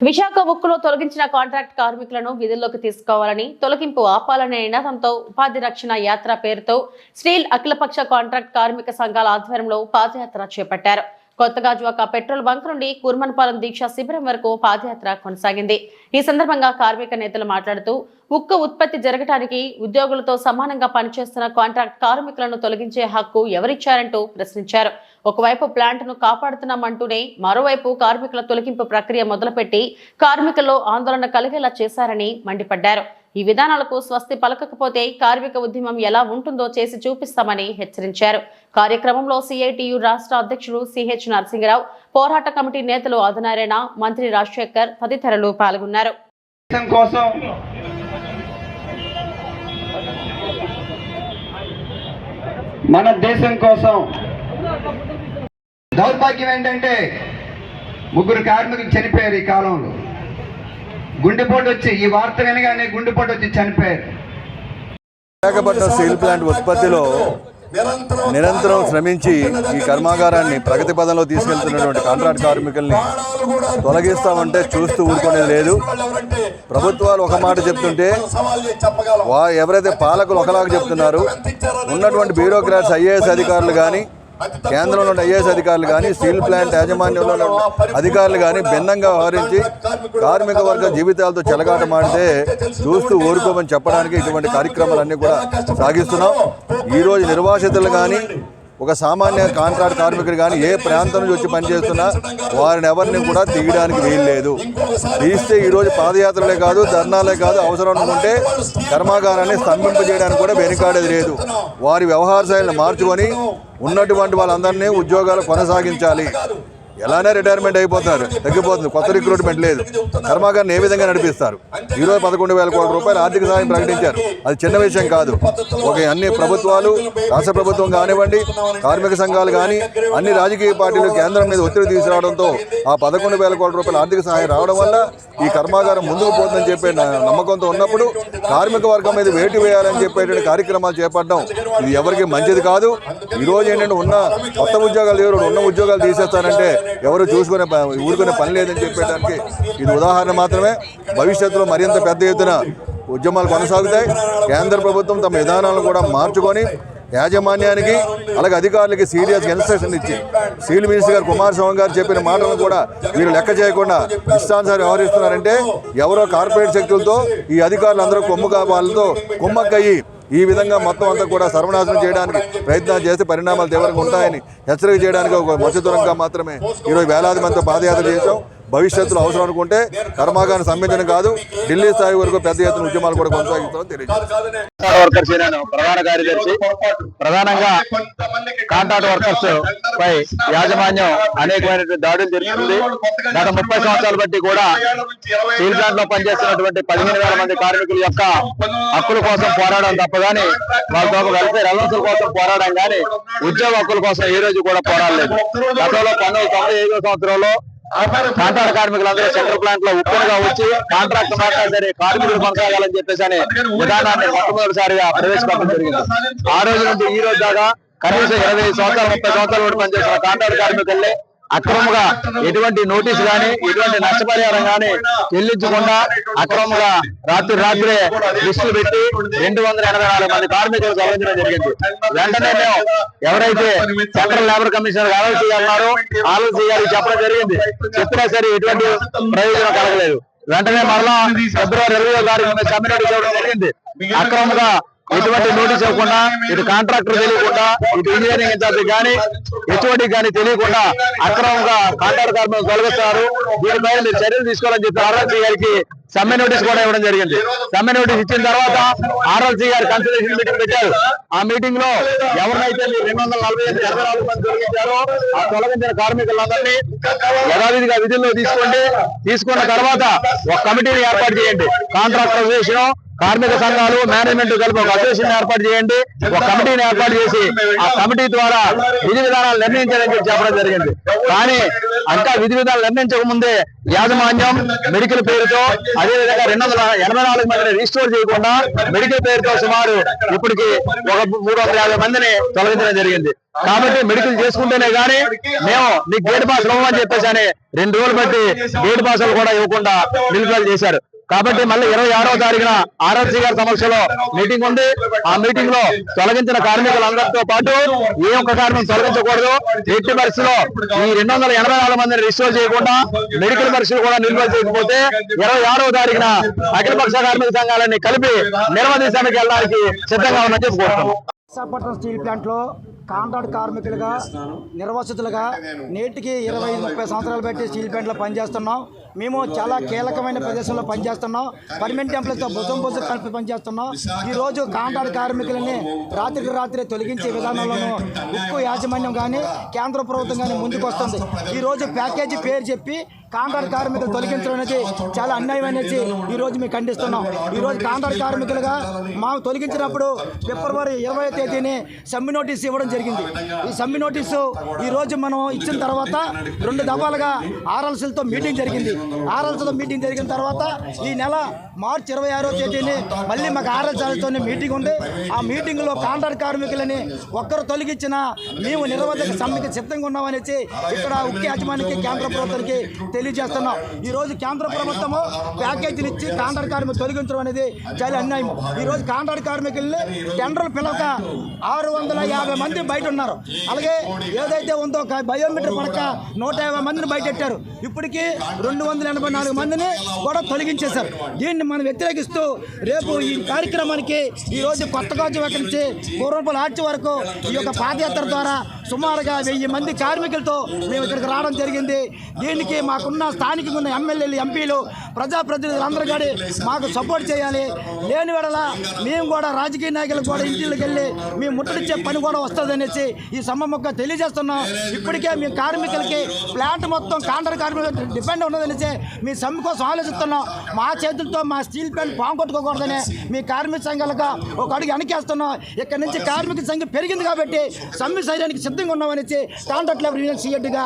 విశాఖ ఉక్కులో తొలగించిన కాంట్రాక్ట్ కార్మికులను విధుల్లోకి తీసుకోవాలని తొలగింపు ఆపాలనే నినాదంతో ఉపాధి రక్షణ యాత్ర పేరుతో స్టీల్ అఖిలపక్ష కాంట్రాక్ట్ కార్మిక సంఘాల ఆధ్వర్యంలో పాదయాత్ర చేపట్టారు. కొత్తగా జువాక పెట్రోల్ బంక్ నుండి కుర్మన్పాలెం దీక్ష శిబిరం వరకు పాదయాత్ర కొనసాగింది. ఈ సందర్భంగా కార్మిక నేతలు మాట్లాడుతూ ఉక్కు ఉత్పత్తి జరగటానికి ఉద్యోగులతో సమానంగా పనిచేస్తున్న కాంట్రాక్ట్ కార్మికులను తొలగించే హక్కు ఎవరిచ్చారంటూ ప్రశ్నించారు. ఒకవైపు ప్లాంట్ను కాపాడుతున్నామంటూనే మరోవైపు కార్మికుల తొలగింపు ప్రక్రియ మొదలుపెట్టి కార్మికుల్లో ఆందోళన కలిగేలా చేశారని మండిపడ్డారు. ఈ విధానాలకు స్వస్తి పలకకపోతే కార్మిక ఉద్యమం ఎలా ఉంటుందో చేసి చూపిస్తామని హెచ్చరించారు. కార్యక్రమంలో సిఐటియు రాష్ట్ర అధ్యక్షుడు సిహెచ్ నరసింహరావు పోరాట కమిటీ నేతలు ఆదినారాయణ మంత్రి రాజశేఖర్ తదితరులు పాల్గొన్నారు. మన దేశం కోసం దౌర్భాగ్యం ఏంటంటే ముగ్గురు కార్మికులు చనిపోయారు ఈ కాలంలో. గుండెపోటు వచ్చి ఈ వార్త వినగానే గుండెపోటు వచ్చి చనిపోయారు. విశాఖపట్నం స్టీల్ ప్లాంట్ ఉత్పత్తిలో నిరంతరం శ్రమించి ఈ కర్మాగారాన్ని ప్రగతి పదంలో తీసుకెళ్తున్నటువంటి కాంట్రాక్ట్ కార్మికుల్ని తొలగిస్తామంటే చూస్తూ ఊరుకునేది లేదు. ప్రభుత్వాలు ఒక మాట చెప్తుంటే వా ఎవరైతే పాలకులు ఒకలాగా చెప్తున్నారు ఉన్నటువంటి బ్యూరోక్రాట్స్ ఐఏఎస్ అధికారులు కానీ కేంద్రంలో ఉన్న ఐఏఎస్ అధికారులు కానీ స్టీల్ ప్లాంట్ యాజమాన్యంలో ఉన్న అధికారులు కానీ భిన్నంగా వ్యవహరించి కార్మిక వర్గ జీవితాలతో చెలగాటమాడితే చూస్తూ ఊరుకోమని చెప్పడానికి ఇటువంటి కార్యక్రమాలన్నీ కూడా సాగిస్తున్నాం. ఈరోజు నిర్వాసితులు కానీ ఒక సామాన్య కాంట్రాక్ట్ కార్మికుడు కానీ ఏ ప్రాంతం నుంచి వచ్చి పనిచేస్తున్నా వారిని ఎవరిని కూడా తీయడానికి వీల్లేదు తీస్తే ఈరోజు పాదయాత్రలే కాదు ధర్నాలే కాదు అవసరం అనుకుంటే కర్మాగారాన్ని స్తంభింపజేయడానికి కూడా వెనుకాడేది లేదు. వారి వ్యవహార శైలిని మార్చుకొని ఉన్నటువంటి వాళ్ళందరినీ ఉద్యోగాలు కొనసాగించాలి. ఎలానే రిటైర్మెంట్ అయిపోతున్నారు. తగ్గిపోతుంది. కొత్త రిక్రూట్మెంట్ లేదు. కర్మాగారిని ఏ విధంగా నడిపిస్తారు? ఈరోజు పదకొండు వేల కోట్ల రూపాయలు ఆర్థిక సహాయం ప్రకటించారు. అది చిన్న విషయం కాదు. ఒక అన్ని ప్రభుత్వాలు రాష్ట్ర ప్రభుత్వం కానివ్వండి కార్మిక సంఘాలు కానీ అన్ని రాజకీయ పార్టీలు కేంద్రం మీద ఒత్తిడి తీసుకురావడంతో ఆ పదకొండు వేల కోట్ల రూపాయల ఆర్థిక సహాయం రావడం వల్ల ఈ కర్మాగారం ముందుకు పోతుందని చెప్పే నమ్మకంతో ఉన్నప్పుడు కార్మిక వర్గం మీద వేటు వేయాలని చెప్పేటువంటి కార్యక్రమాలు చేపట్టడం ఇది ఎవరికి మంచిది కాదు. ఈరోజు ఏంటంటే ఉన్న కొత్త ఉద్యోగాలు ఎవరు ఉన్న ఉద్యోగాలు తీసేస్తారంటే ఎవరు చూసుకునే ఊరుకునే పని లేదని చెప్పేదానికి ఇది ఉదాహరణ మాత్రమే. భవిష్యత్తులో మరింత పెద్ద ఎత్తున ఉద్యమాలు కొనసాగుతాయి. కేంద్ర ప్రభుత్వం తమ విధానాలను కూడా మార్చుకొని యాజమాన్యానికి అలాగే అధికారులకి సీరియస్ ఇన్స్ట్రక్షన్ ఇచ్చి సీల్ మినిస్టర్ గారు కుమారస్వామి గారు చెప్పిన మాటలను కూడా వీరు లెక్క చేయకుండా ఇష్టానుసారి వ్యవహరిస్తున్నారంటే ఎవరో కార్పొరేట్ శక్తులతో ఈ అధికారులు అందరూ కొమ్ముగా వాళ్ళతో కుమ్మక్కయ్యి ఈ విధంగా మొత్తం అంతా కూడా సర్వనాశనం చేయడానికి ప్రయత్నాలు చేస్తే పరిణామాలు తీవ్రంగా ఉంటాయని హెచ్చరిక చేయడానికి ఒక మత్స్యదూరంగా మాత్రమే ఈరోజు వేలాది మందితో పాదయాత్ర చేశాం. భవిష్యత్తులో అవసరం అనుకుంటే కర్మాగారం సంబంధించిన కాదు ఢిల్లీ స్థాయి వరకు పెద్ద ఎత్తున ఉద్యమాలు కూడా కొనసాగిస్తామని తెలియజేస్తాం వర్కర్స్ యూనియన్ ప్రధాన కార్యదర్శి ప్రధానంగా కాంట్రాక్ట్ వర్కర్స్ పై యాజమాన్యం అనేకమైనటువంటి దాడులు జరుగుతుంది. గత ముప్పై సంవత్సరాలు బట్టి కూడా స్టీల్ ప్లాంట్లో పనిచేస్తున్నటువంటి పదిహేను వేల మంది కార్మికుల యొక్క హక్కుల కోసం పోరాడడం తప్ప గాని వాళ్ళతో వెల్ఫేర్ అలవన్సుల కోసం పోరాడడం గాని ఉద్యోగ హక్కుల కోసం ఏ రోజు కూడా పోరాడలేదు. గతంలో పంతొమ్మిది తొంభై ఐదో సంవత్సరంలో కాంట్రాక్ట్ కార్మికులందరూ సెంట్రల్ ప్లాంట్లో ఉప్పుగా వచ్చి కాంట్రాక్ట్ మాట్లాడి సరే కార్మికులు కొనసాగాలని చెప్పేసి అనే విధానాన్ని మొట్టమొదటిసారిగా ప్రవేశపెట్టడం జరిగింది. ఆ రోజు నుంచి ఈ రోజు దాకా కనీసం ఇరవై సంవత్సరాలు ముప్పై సంవత్సరాలు కూడా పనిచేసిన కాంట్రాక్ట్ కార్మికుల్ని అక్రమంగా ఎటువంటి నోటీస్ గాని ఎటువంటి నష్టపరిహారం గాని చెల్లించకుండా అక్రమంగా రాత్రి రాత్రే లిస్టులు పెట్టి రెండు వందల ఎనభై నాలుగు మంది కార్మికులు తొలగించడం జరిగింది. వెంటనే మేము ఎవరైతే సెంట్రల్ లేబర్ కమిషనర్ ఆలోచి అన్నారో ఆలోచి గారికి చెప్పడం జరిగింది. చెప్పినా సరే ఎటువంటి ప్రయోజనం కలగలేదు. వెంటనే మరలా ఫిబ్రవరి ఇరవై తారీఖు కమ్యూనిటీ చేయడం జరిగింది. అక్రమంగా ఎటువంటి నోటీస్ ఇవ్వకుండా ఇటు కాంట్రాక్టర్ తెలియకుండా ఇటు ఇంజనీరింగ్ ఇన్ఛార్జ్ కానీ ఎటువంటి కానీ తెలియకుండా అక్రమంగా కాంట్రాక్ట్ కార్మికులు తొలగిస్తారు. దీనిపైన మీరు చర్యలు తీసుకోవాలని చెప్పి ఆర్ఎల్సీ గారికి సమ్మె నోటీస్ కూడా ఇవ్వడం జరిగింది. సమ్మె నోటీస్ ఇచ్చిన తర్వాత ఆర్ఎల్సీ గారు కన్సల్టేషన్ మీటింగ్ పెట్టారు. ఆ మీటింగ్లో ఎవరినైతే మీరు రెండు వందల నలభై ఐదు ఇరవై మంది తొలగించారో ఆ తొలగించిన కార్మికులందరినీ యథావిధిగా విధుల్లో తీసుకోండి. తీసుకున్న తర్వాత ఒక కమిటీని ఏర్పాటు చేయండి. కాంట్రాక్ట్ అసోసియేషన్ కార్మిక సంఘాలు మేనేజ్మెంట్ కలిపి ఒక అసోసియేషన్ ఏర్పాటు చేయండి. ఒక కమిటీని ఏర్పాటు చేసి ఆ కమిటీ ద్వారా విధి విధానాలు నిర్ణయించాలని చెప్పి చెప్పడం జరిగింది. కానీ ఇంకా విధి విధానాలు నిర్ణయించక ముందే యాజమాన్యం మెడికల్ పేరుతో అదే విధంగా రెండు వందల ఎనభై నాలుగు మందిని రిజిస్టోర్ చేయకుండా మెడికల్ పేరుతో సుమారు ఇప్పటికి ఒక మూడు వందల యాభై మందిని తొలగించడం జరిగింది. కాబట్టి మెడికల్ చేసుకుంటేనే కానీ మేము నీకు గేట్ పాస్ ఇవ్వమని చెప్పేసి అని రెండు రోజులు బట్టి గేట్ పాసులు కూడా ఇవ్వకుండా నిలుపుదల చేశారు. కాబట్టి మళ్ళీ ఇరవై ఆరవ తారీఖున ఆర్ఆర్సీ గారి సమక్షంలో మీటింగ్ ఉంది. ఆ మీటింగ్లో తొలగించిన కార్మికులందరితో పాటు ఏ ఒక్క కార్మికం తొలగించకూడదు. ఎట్టి పరిస్థితిలో ఈ రెండు వందల ఎనభై నాలుగు మందిని రిజిస్టర్ చేయకుండా మెడికల్ పరీక్షలు కూడా నిల్వ చేయకపోతే ఇరవై ఆరవ తారీఖున అఖిలపక్ష కార్మిక సంఘాలన్నీ కలిపి నిర్వహించడానికి వెళ్ళడానికి సిద్ధంగా ఉందని కోరుతున్నాం. విశాఖపట్నం స్టీల్ ప్లాంట్లో కాంట్రాక్ట్ కార్మికులుగా నిర్వాసితులుగా నేటికి ఇరవై ముప్పై సంవత్సరాలు బట్టి స్టీల్ ప్లాంట్లో పనిచేస్తున్నాం. మేము చాలా కీలకమైన ప్రదేశంలో పనిచేస్తున్నాం. పర్మనెంట్ ఎంప్లాయీస్తో భుజం భుజం కలిపి పనిచేస్తున్నాం. ఈరోజు కాంట్రాక్ట్ కార్మికులని రాత్రికి రాత్రి తొలగించే విధానంలోనూ ఉక్కు యాజమాన్యం కానీ కేంద్ర ప్రభుత్వం కానీ ముందుకు వస్తుంది ఈరోజు ప్యాకేజీ పేరు చెప్పి కాంట్రాక్ట్ కార్మికులు తొలగించడం అనేది చాలా అన్యాయం అనేసి ఈ రోజు మేము ఖండిస్తున్నాం. ఈ రోజు కాంట్రాక్ట్ కార్మికులుగా మా తొలగించినప్పుడు ఫిబ్రవరి ఇరవై తేదీని సమ్మె నోటీస్ ఇవ్వడం జరిగింది. ఈ సమ్మె నోటీసు ఈ రోజు మనం ఇచ్చిన తర్వాత రెండు దఫాలుగా ఆర్ఎల్సీలతో మీటింగ్ జరిగింది. ఆర్ఎల్సీతో మీటింగ్ జరిగిన తర్వాత ఈ నెల మార్చి ఇరవై ఆరో తేదీని మళ్ళీ మాకు ఆర్ఎల్సీలతో మీటింగ్ ఉంది. ఆ మీటింగ్లో కాంట్రాక్ట్ కార్మికులని ఒక్కరు తొలగించినా మేము నిరవధిక సమ్మెకి సిద్ధంగా ఉన్నామనేసి ఇక్కడ ఉక్కు యాజమాన్యానికి కేంద్ర ప్రభుత్వానికి తెలియజేస్తున్నాం. ఈ రోజు కేంద్ర ప్రభుత్వము ప్యాకేజీలు ఇచ్చి కాంట్రాక్ట్ కార్మికులు తొలగించడం అనేది చాలా అన్యాయం. ఈ రోజు కాంట్రాక్ట్ కార్మికుల్ని టెండర్లు పిలవక ఆరు వందల యాభై మంది బయట ఉన్నారు. అలాగే ఏదైతే ఉందో బయోమీటర్ బయోమెట్రిక్ పడక నూట యాభై మందిని బయటెట్టారు. ఇప్పటికీ రెండు వందల ఎనభై నాలుగు మందిని కూడా తొలగించేశారు. దీన్ని మనం వ్యతిరేకిస్తూ రేపు ఈ కార్యక్రమానికి ఈరోజు కొత్త కాజు ఎక్కడి నుంచి పూర్వపల్లి ఆర్చి వరకు ఈ యొక్క పాదయాత్ర ద్వారా సుమారుగా వెయ్యి మంది కార్మికులతో మేము ఇక్కడికి రావడం జరిగింది. దీనికి మాకున్న స్థానికంగా ఉన్న ఎమ్మెల్యేలు ఎంపీలు ప్రజాప్రతినిధులు మాకు సపోర్ట్ చేయాలి. లేని వేళ మేము కూడా రాజకీయ నాయకులకు కూడా ఇంటికి వెళ్ళి మేము ముట్టడిచ్చే పని కూడా వస్తుందనేసి ఈ సమ్మమ్మక్క తెలియజేస్తున్నాం. ఇప్పటికే మీ కార్మికులకి ప్లాంట్ మొత్తం కాంట్రాక్ట్ కార్మికులు డిపెండ్ ఉన్నదనేసి మీ సమ్మె కోసం ఆలోచిస్తున్నాం. మా చేతులతో మా స్టీల్ ప్లాంట్ పాంకొట్టుకోకూడదని మీ కార్మిక సంఘాలుగా ఒక అడుగు వెనకేస్తున్నాం. ఇక్కడ నుంచి కార్మిక సంఘం పెరిగింది కాబట్టి సమ్మె శైలానికి సిద్ధంగా ఉన్నామనేసి కాంట్రాక్ట్ లేబర్ యూనియన్ సీఎడ్గా